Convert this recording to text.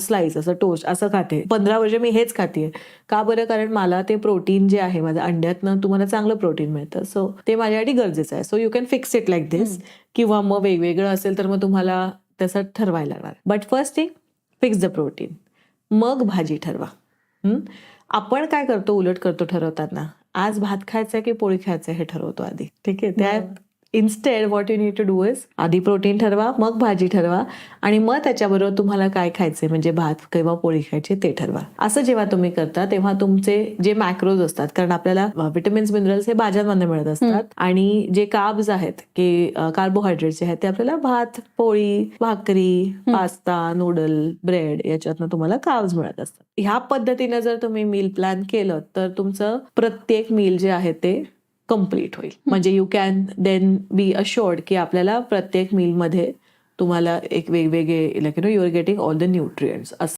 Slice असं toast असं खाते. पंधरा वर्ष मी हेच खाते का बरं? कारण मला ते प्रोटीन जे आहे माझ्या अंड्यातनं तुम्हाला चांगलं प्रोटीन मिळतं. सो ते माझ्यासाठी गरजेचं आहे. So you can fix it like this किंवा मग वेगवेगळं असेल तर मग तुम्हाला तसं ठरवायला लागणार. But first thing fix the protein मग भाजी ठरवा? आपण काय करतो? उलट करतो ठरवताना. आज भात खायचा की पोळी खायचं हे ठरवतो आधी. ठीक आहे? त्या instead what you need to do is आधी प्रोटीन ठरवा मग भाजी ठरवा आणि मग त्याच्याबरोबर तुम्हाला काय खायचे म्हणजे भात किंवा पोळी खायची ते ठरवा. असं जेव्हा तुम्ही करता तेव्हा तुमचे जे मॅक्रोज असतात कारण आपल्याला विटॅमिन्स मिनरल्स हे भाज्यांमधून मिळत असतात आणि जे कार्ब्स आहेत की कार्बोहायड्रेट्स जे आहेत ते आपल्याला भात पोळी भाकरी पास्ता नूडल ब्रेड याच्यातनं तुम्हाला कार्ब्स मिळत असतात. ह्या पद्धतीने जर तुम्ही मील प्लॅन केलं तर तुमचं प्रत्येक मील जे आहे ते कंप्लीट होईल. म्हणजे you can then be assured की आपल्याला प्रत्येक मीलमध्ये तुम्हाला एक वेगवेगळे like you know you are getting all the nutrients असं